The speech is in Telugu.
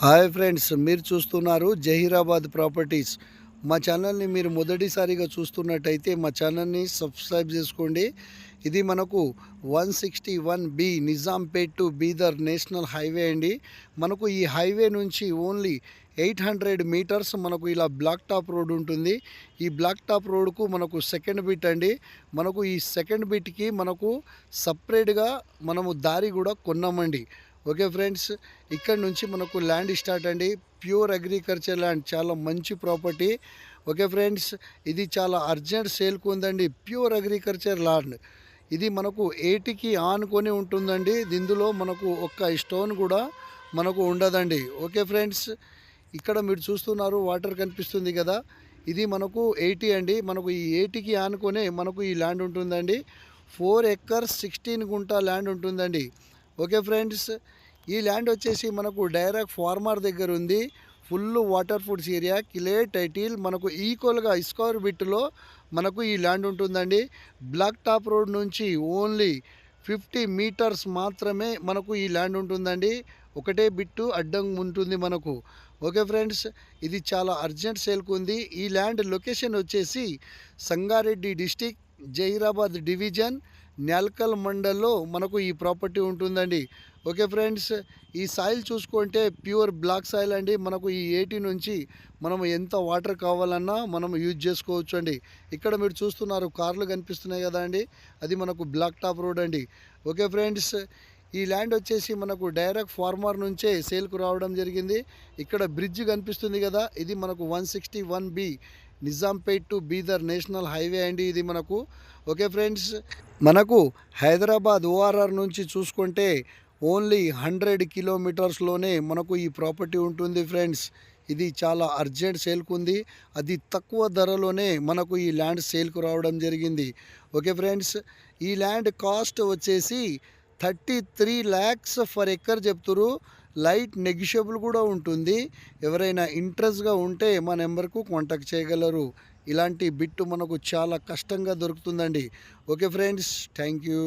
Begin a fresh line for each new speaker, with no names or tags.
హాయ్ ఫ్రెండ్స్ మీరు చూస్తున్నారు జహీరాబాద్ ప్రాపర్టీస్. మా ఛానల్ని మీరు మొదటిసారిగా చూస్తున్నట్టయితే మా ఛానల్ని సబ్స్క్రైబ్ చేసుకోండి. ఇది మనకు one sixty one B Nizampet to Bidar national highway అండి. మనకు ఈ హైవే నుంచి ఓన్లీ ఎయిట్ హండ్రెడ్ మీటర్స్ మనకు ఇలా బ్లాక్ టాప్ రోడ్ ఉంటుంది. ఈ బ్లాక్ టాప్ రోడ్కు మనకు సెకండ్ బిట్ అండి. మనకు ఈ సెకండ్ బిట్కి మనకు సపరేట్గా మనము దారి కూడా కొన్నామండి. ఓకే ఫ్రెండ్స్ ఇక్కడ నుంచి మనకు ల్యాండ్ స్టార్ట్ అండి. ప్యూర్ అగ్రికల్చర్ ల్యాండ్ చాలా మంచి ప్రాపర్టీ. ఓకే ఫ్రెండ్స్ ఇది చాలా అర్జెంట్ సేల్కు ఉందండి. Pure agriculture land. ఇది మనకు ఏటికి ఆనుకొని ఉంటుందండి. ఇందులో మనకు ఒక్క స్టోన్ కూడా మనకు ఉండదండి. ఓకే ఫ్రెండ్స్ ఇక్కడ మీరు చూస్తున్నారు వాటర్ కనిపిస్తుంది కదా. ఇది మనకు ఎయిటీ అండి. మనకు ఈ ఎయిటీకి ఆనుకొనే మనకు ఈ ల్యాండ్ ఉంటుందండి. ఫోర్ ఎక్కర్స్ సిక్స్టీన్ గుంటా ల్యాండ్ ఉంటుందండి. ఓకే ఫ్రెండ్స్ ఈ ల్యాండ్ వచ్చేసి మనకు డైరెక్ట్ ఫార్మర్ దగ్గర ఉంది. ఫుల్ వాటర్ ఫుడ్స్ ఏరియా కిలే టైటిల్ మనకు ఈక్వల్గా ఇస్కార్ బిట్లో మనకు ఈ ల్యాండ్ ఉంటుందండి. బ్లాక్ టాప్ రోడ్ నుంచి ఓన్లీ ఫిఫ్టీ మీటర్స్ మాత్రమే మనకు ఈ ల్యాండ్ ఉంటుందండి. ఒకటే బిట్టు అడ్డం ఉంటుంది మనకు. ఓకే ఫ్రెండ్స్ ఇది చాలా అర్జెంట్ సేల్కు ఉంది. ఈ ల్యాండ్ లొకేషన్ వచ్చేసి సంగారెడ్డి డిస్టిక్ జహీరాబాద్ డివిజన్ న్యాల్కల్ మండల్లో మనకు ఈ ప్రాపర్టీ ఉంటుందండి. ఓకే ఫ్రెండ్స్ ఈ సాయిల్ చూసుకుంటే ప్యూర్ బ్లాక్ సాయిల్ అండి. మనకు ఈ ఏటీ నుంచి మనం ఎంత వాటర్ కావాలన్నా మనం యూజ్ చేసుకోవచ్చు అండి ఇక్కడ మీరు చూస్తున్నారు కార్లు కనిపిస్తున్నాయి కదా అండి. అది మనకు బ్లాక్ టాప్ రోడ్ అండి. ఓకే ఫ్రెండ్స్ ఈ ల్యాండ్ వచ్చేసి మనకు డైరెక్ట్ ఫార్మర్ నుంచే సేల్కు రావడం జరిగింది. ఇక్కడ బ్రిడ్జ్ కనిపిస్తుంది కదా ఇది మనకు one sixty one B Nizampet to Bidar national highway అండి ఇది మనకు. ఓకే ఫ్రెండ్స్ మనకు హైదరాబాద్ ఓఆర్ఆర్ నుంచి చూసుకుంటే ఓన్లీ హండ్రెడ్ కిలోమీటర్స్లోనే మనకు ఈ ప్రాపర్టీ ఉంటుంది ఫ్రెండ్స్. ఇది చాలా అర్జెంట్ సేల్కు ఉంది. అది తక్కువ ధరలోనే మనకు ఈ ల్యాండ్ సేల్కు రావడం జరిగింది. ఓకే ఫ్రెండ్స్ ఈ ల్యాండ్ కాస్ట్ వచ్చేసి thirty three lakhs for acre చెప్తురు. Light negotiable కూడా ఉంటుంది. ఎవరైనా ఇంట్రెస్ట్గా ఉంటే మా నెంబర్కు కాంటాక్ట్ చేయగలరు. ఇలాంటి బిట్టు మనకు చాలా కష్టంగా దొరుకుతుందండి. Okay friends thank you